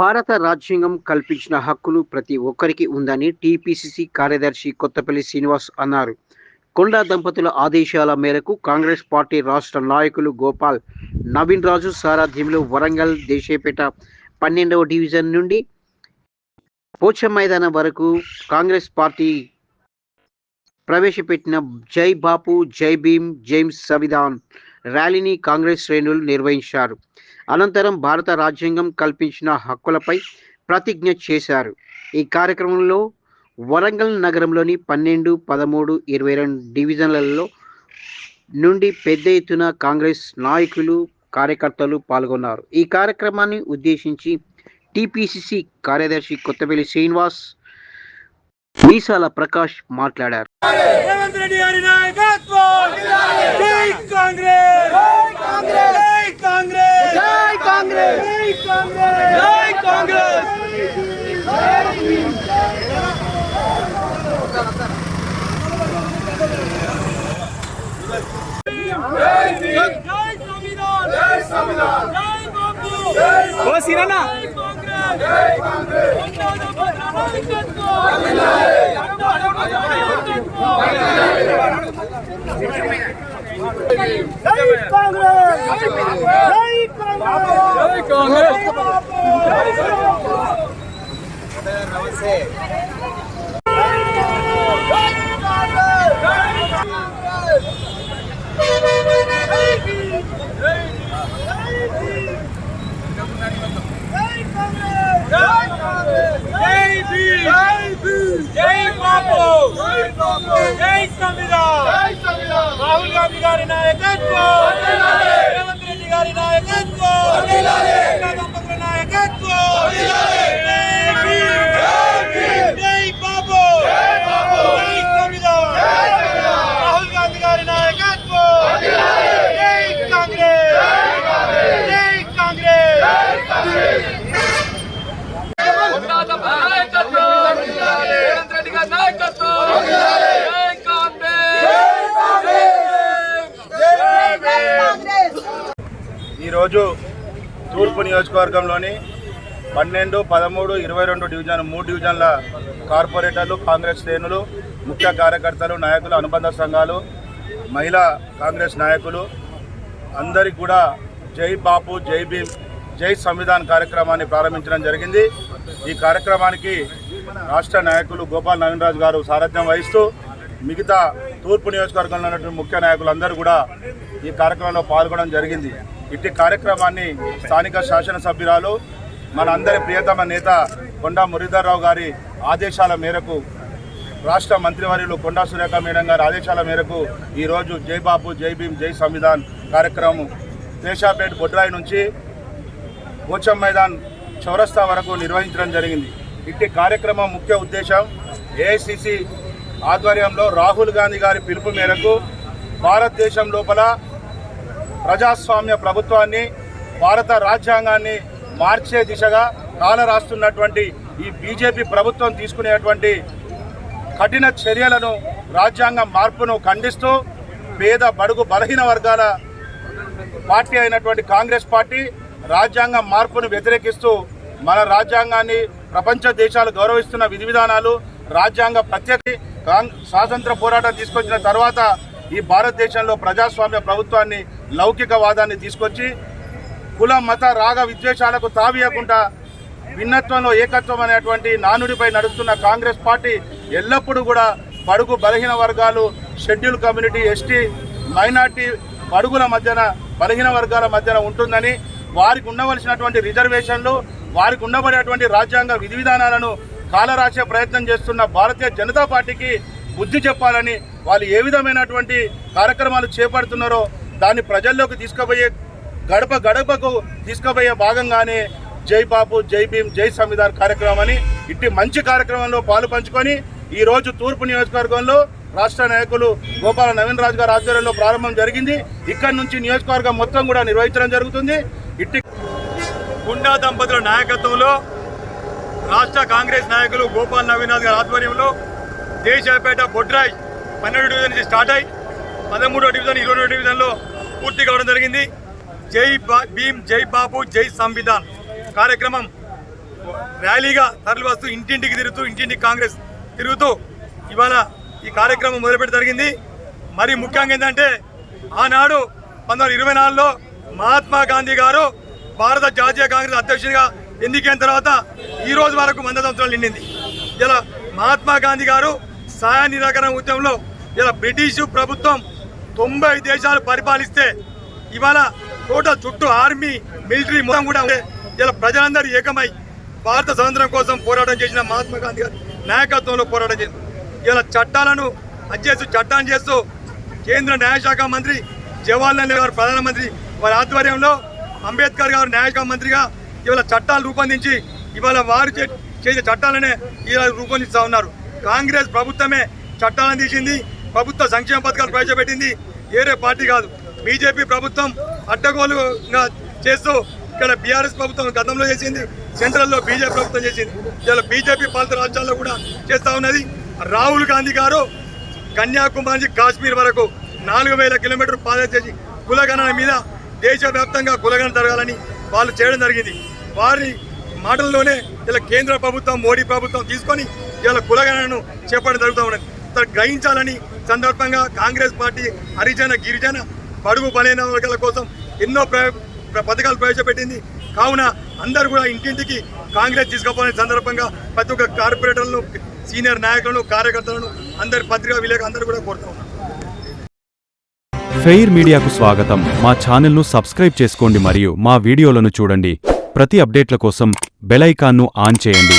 భారత రాజ్యాంగం కల్పించిన హక్కులు ప్రతి ఒక్కరికి ఉందని టీపీసీసీ కార్యదర్శి కొత్తపల్లి శ్రీనివాస్ అన్నారు. కొండా దంపతుల ఆదేశాల మేరకు కాంగ్రెస్ పార్టీ రాష్ట్ర నాయకులు గోపాల్ నవీన్ రాజు సారథ్యంలో వరంగల్ దేశేపేట పన్నెండవ డివిజన్ నుండి పోచ మైదానం వరకు కాంగ్రెస్ పార్టీ ప్రవేశపెట్టిన జై బాపు జై భీమ్ జైమ్స్ సంవిధాన్ ర్యాలీని కాంగ్రెస్ శ్రేణులు నిర్వహించారు. అనంతరం భారత రాజ్యాంగం కల్పించిన హక్కులపై ప్రతిజ్ఞ చేశారు. ఈ కార్యక్రమంలో వరంగల్ నగరంలోని పన్నెండు పదమూడు ఇరవై రెండు డివిజన్లలో నుండి పెద్ద ఎత్తున కాంగ్రెస్ నాయకులు కార్యకర్తలు పాల్గొన్నారు. ఈ కార్యక్రమాన్ని ఉద్దేశించి టిపిసిసి కార్యదర్శి కొత్తపల్లి శ్రీనివాస్ మీసాల ప్రకాష్ మాట్లాడారు రేవంత్ రెడ్డి గారి నాయకత్వం జై కాంగ్రెస్ జై కాంగ్రెస్ జై కాంగ్రెస్ జై కాంగ్రెస్ జై కాంగ్రెస్ జై సంవిధాన్ జై సంవిధాన్ జై బాబు జై ఓ సిరన్న కాంగ్రెస్ జై కాంగ్రెస్ జై కాంగ్రెస్ జై కాంగ్రెస్ జై జై భీమ్ జై భీమ్ జై బాపు జై బాపు జై సంవిధాన్ జై సంవిధాన్ రాహుల్ గాంధీ గారి నాయకత్వం రేవంత్ రెడ్డి గారి నాయకత్వం దంపతుల నాయకత్వం జై భీమ్ జై భీమ్ జై బాపు జై బాపు జై సంవిధాన్ జై సంవిధాన్ రాహుల్ గాంధీ గారి నాయకత్వం జై కాంగ్రెస్ జై కాంగ్రెస్ జై కాంగ్రెస్ రేవంత్ రెడ్డి గారి నాయకత్వం జై కాంగ్రెస్ ఈరోజు తూర్పు నియోజకవర్గంలోని పన్నెండు పదమూడు ఇరవై రెండు డివిజన్ మూడు డివిజన్ల కార్పొరేటర్లు కాంగ్రెస్ శ్రేణులు ముఖ్య కార్యకర్తలు నాయకులు అనుబంధ సంఘాలు మహిళా కాంగ్రెస్ నాయకులు అందరికి కూడా జై బాపు జై భీమ్ జై సంవిధాన్ కార్యక్రమాన్ని ప్రారంభించడం జరిగింది. ఈ కార్యక్రమానికి రాష్ట్ర నాయకులు గోపాల్ నవీన్ గారు సారథ్యం వహిస్తూ మిగతా తూర్పు నియోజకవర్గంలో ఉన్నటువంటి ముఖ్య నాయకులందరూ కూడా ఈ కార్యక్రమంలో పాల్గొనడం జరిగింది. ఇట్టి కార్యక్రమాన్ని స్థానిక శాసనసభ్యురాలు మన అందరి ప్రియతమ నేత కొండా మురళీధర్రావు గారి ఆదేశాల మేరకు రాష్ట్ర మంత్రివర్యులు కొండా సురేఖ మేడం గారి ఆదేశాల మేరకు ఈరోజు జై బాబు జై భీమ్ జై సంవిధాన్ కార్యక్రమం దేశాపేట్ బొడ్రాయి నుంచి పోచం మైదాన్ చౌరస్తా వరకు నిర్వహించడం జరిగింది. ఇట్టి కార్యక్రమం ముఖ్య ఉద్దేశం ఏఐసిసి ఆధ్వర్యంలో రాహుల్ గాంధీ గారి పిలుపు మేరకు భారతదేశం లోపల ప్రజాస్వామ్య ప్రభుత్వాన్ని భారత రాజ్యాంగాన్ని మార్చే దిశగా కాల రాస్తున్నటువంటి ఈ బీజేపీ ప్రభుత్వం తీసుకునేటువంటి కఠిన చర్యలను రాజ్యాంగ మార్పును ఖండిస్తూ పేద బడుగు బలహీన వర్గాల పార్టీ అయినటువంటి కాంగ్రెస్ పార్టీ రాజ్యాంగ మార్పును వ్యతిరేకిస్తూ మన రాజ్యాంగాన్ని ప్రపంచ దేశాలు గౌరవిస్తున్న విధి విధానాలు రాజ్యాంగ ప్రత్యేక స్వాతంత్ర పోరాటం తీసుకొచ్చిన తర్వాత ఈ భారతదేశంలో ప్రజాస్వామ్య ప్రభుత్వాన్ని లౌకికవాదాన్ని తీసుకొచ్చి కుల మత రాగ విద్వేషాలకు తావియకుండా భిన్నత్వంలో ఏకత్వం అనేటువంటి నానుడిపై నడుస్తున్న కాంగ్రెస్ పార్టీ ఎల్లప్పుడూ కూడా బడుగు బలహీన వర్గాలు షెడ్యూల్ కమ్యూనిటీ ఎస్టీ మైనార్టీ బడుగుల మధ్యన బలహీన వర్గాల మధ్యన ఉంటుందని వారికి ఉండవలసినటువంటి రిజర్వేషన్లు వారికి ఉండబడేటువంటి రాజ్యాంగ విధి విధానాలను కాలరాసే ప్రయత్నం చేస్తున్న భారతీయ జనతా పార్టీకి బుద్ధి చెప్పాలని వాళ్ళు ఏ విధమైనటువంటి కార్యక్రమాలు చేపడుతున్నారో దాన్ని ప్రజల్లోకి తీసుకుపోయే గడప గడపకు తీసుకుపోయే భాగంగానే జై బాబు జై భీమ్ జై సంవిధాన్ కార్యక్రమం అని ఇట్టి మంచి కార్యక్రమంలో పాలు పంచుకొని ఈరోజు తూర్పు నియోజకవర్గంలో రాష్ట్ర నాయకులు గోపాల నవీన్ రాజు గారి ఆధ్వర్యంలో ప్రారంభం జరిగింది. ఇక్కడి నుంచి నియోజకవర్గం మొత్తం కూడా నిర్వహించడం జరుగుతుంది. ఇట్టి గుండా దంపతుల నాయకత్వంలో రాష్ట్ర కాంగ్రెస్ నాయకులు గోపాల్ నవీనాథ్ గారి ఆధ్వర్యంలో దేశాపేట బొడ్రాయ్ పన్నెండు డివిజన్ నుంచి స్టార్ట్ అయ్యి పదమూడో డివిజన్ ఇరవై డివిజన్లో పూర్తి కావడం జరిగింది. జై బా భీమ్ జై బాబు జై సంవిధాన్ కార్యక్రమం ర్యాలీగా తరలి వస్తూ ఇంటింటికి తిరుగుతూ ఇంటింటికి కాంగ్రెస్ తిరుగుతూ ఇవాళ ఈ కార్యక్రమం మొదలుపెట్టి జరిగింది. మరి ముఖ్యంగా ఏంటంటే ఆనాడు పంతొమ్మిది ఇరవై నాలుగులో మహాత్మా గాంధీ గారు భారత జాతీయ కాంగ్రెస్ అధ్యక్షుడిగా ఎన్నికైన తర్వాత ఈ రోజు వరకు వంద సంవత్సరాలు నిండింది. ఇలా మహాత్మా గాంధీ గారు సహాయ నిరాకరణ ఉద్యమంలో ఇలా బ్రిటిషు ప్రభుత్వం తొంభై దేశాలు పరిపాలిస్తే ఇవాళ టోటల్ చుట్టూ ఆర్మీ మిలిటరీ మొత్తం కూడా ఇలా ప్రజలందరూ ఏకమై భారత స్వతంత్రం కోసం పోరాటం చేసిన మహాత్మా గాంధీ గారి నాయకత్వంలో పోరాటం చేసింది ఇలా చట్టాలను అధ్యక్షు చట్టాన్ని చేస్తూ కేంద్ర న్యాయశాఖ మంత్రి జవహర్లాల్ నెహ్రూ గారు ప్రధానమంత్రి వారి ఆధ్వర్యంలో అంబేద్కర్ గారు న్యాయశాఖ మంత్రిగా ఇవాళ చట్టాలు రూపొందించి ఇవాళ వారు చేసే చట్టాలనే ఇలా రూపొందిస్తూ ఉన్నారు. కాంగ్రెస్ ప్రభుత్వమే చట్టాలను తీసింది ప్రభుత్వ సంక్షేమ పథకాలు ప్రవేశపెట్టింది. వేరే పార్టీ కాదు. బీజేపీ ప్రభుత్వం అడ్డగోలుగా చేస్తూ ఇక్కడ బీఆర్ఎస్ ప్రభుత్వం గతంలో చేసింది సెంట్రల్లో బీజేపీ ప్రభుత్వం చేసింది. ఇలా బీజేపీ పాలిత రాష్ట్రాల్లో కూడా చేస్తూ ఉన్నది. రాహుల్ గాంధీ గారు కన్యాకుమారి నుంచి కాశ్మీర్ వరకు నాలుగు వేల కిలోమీటర్ పాదయాత్ర చేసి కులగణన మీద దేశవ్యాప్తంగా కులగణన జరగాలని వాళ్ళు చేయడం జరిగింది. వారి మాటల్లోనే ఇలా కేంద్ర ప్రభుత్వం మోడీ ప్రభుత్వం తీసుకొని ఇలా కులగణను చేపట్టడం జరుగుతూ ఉన్నది. గ్రహించాలని సందర్భంగా కాంగ్రెస్ పార్టీ హరిజన గిరిజన పడుగు బలైన వర్గాల కోసం ఎన్నో పథకాలు ప్రవేశపెట్టింది. కావున అందరూ కూడా ఇంటింటికి కాంగ్రెస్ తీసుకుపోయిన సందర్భంగా ప్రతి ఒక్క కార్పొరేటర్లను సీనియర్ నాయకులను కార్యకర్తలను అందరి పత్రికా విలేక అందరూ కూడా కోరుతా ఉన్నారు ఫెయిర్ మీడియాకు స్వాగతం. మా ఛానల్ను సబ్స్క్రైబ్ చేసుకోండి మరియు మా వీడియోలను చూడండి. ప్రతి అప్డేట్ల కోసం బెల్ ఐకాన్ను ఆన్ చేయండి.